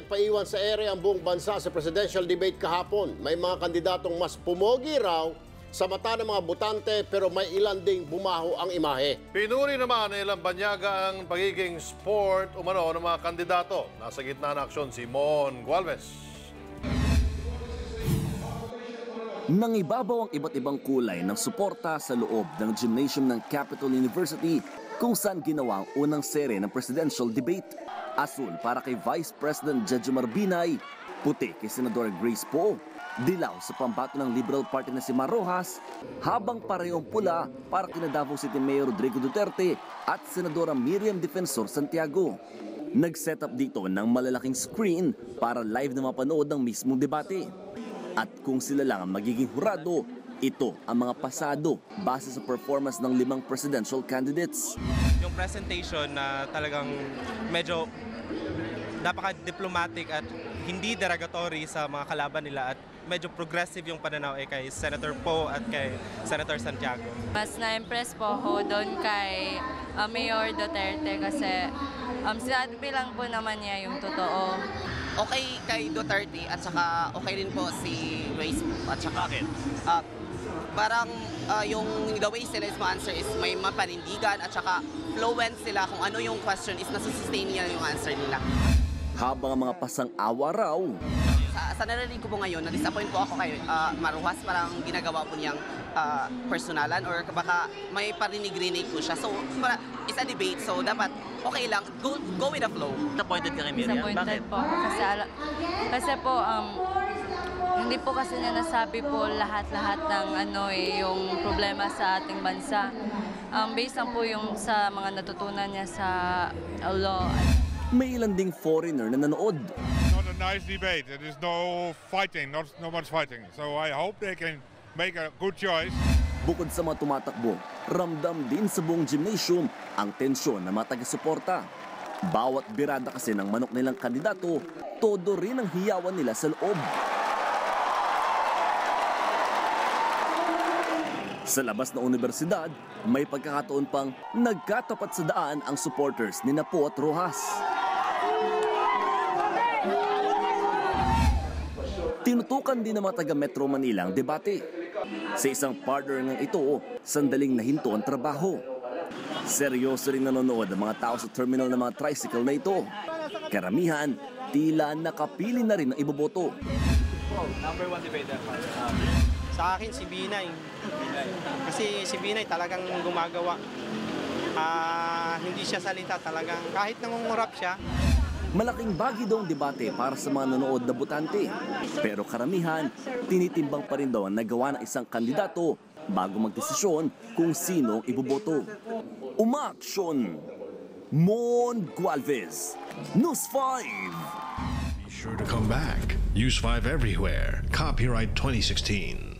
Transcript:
nagpaiwan sa ere ang buong bansa sa presidential debate kahapon. May mga kandidatong mas pumogi raw sa mata ng mga botante pero may ilan ding bumaho ang imahe. Pinuri naman ng ilang banyaga ang pagiging sport umano ng mga kandidato. Nasa gitna ng aksyon si Mon Gualvez. Nangibabaw ang iba't ibang kulay ng suporta sa loob ng gymnasium ng Capital University kung saan ginawa ang unang sere ng presidential debate. Asul para kay Vice President Jejomar Binay, puti kay Senador Grace Poe, dilaw sa pambato ng Liberal Party na si Mar Rojas, habang parehong pula para kina Davao City Mayor Rodrigo Duterte at Senadora Miriam Defensor Santiago. Nag-set up dito ng malalaking screen para live na mapanood ang mismong debate. At kung sila lang ang magiging hurado, ito ang mga pasado base sa performance ng limang presidential candidates. yung presentation na talagang medyo napaka-diplomatic at hindi derogatory sa mga kalaban nila at medyo progressive yung pananaw eh kay Senator Poe at kay Senator Santiago. Mas na-impress po ako doon kay uh, Mayor Duterte kasi um, sinabi lang po naman niya yung totoo. okay kay Duterte at saka okay rin po si Grace at saka uh, parang uh, yung the way sila is answer is may mapanindigan at saka fluent sila kung ano yung question is nasusustain niya yung answer nila. Habang ang mga pasang-awa raw, Sa, sa narinig ko po ngayon, na-disappoint po ako kay uh, Maruhas, parang ginagawa po niyang uh, personalan or baka may parinig-rinig po siya. So, para, it's a debate, so dapat okay lang, go, go with the flow. Disappointed ka kay Miriam? Disappointed po ako kasi, ala- kasi po um, hindi po kasi niya nasabi po lahat-lahat ng ano eh, yung problema sa ating bansa. Um, based lang po yung sa mga natutunan niya sa law. may ilan ding foreigner na nanood. not a nice debate. There is no fighting, not no much fighting. So I hope they can make a good choice. Bukod sa mga tumatakbo, ramdam din sa buong gymnasium ang tensyon ng mga taga-suporta. Bawat birada kasi ng manok nilang kandidato, todo rin ang hiyawan nila sa loob. Sa labas ng universidad, may pagkakataon pang nagkatapat sa daan ang supporters ni Napo at Rojas. Tinutukan din ng mga taga Metro Manila ang debate. Sa isang partner ng ito, sandaling nahinto ang trabaho. Seryoso rin nanonood ang mga tao sa terminal ng mga tricycle na ito. Karamihan, tila nakapili na rin ang iboboto. Sa akin, si Binay. Kasi si Binay talagang gumagawa. Ah, hindi siya salita talagang. Kahit nangungurap siya, Malaking bagay daw ang debate para sa mga nanood na butante. Pero karamihan, tinitimbang pa rin daw ang nagawa ng isang kandidato bago magdesisyon kung sino iboboto. Umaksyon! Mon Gualvez, News 5! Be sure to come back. Use 5 everywhere. Copyright 2016.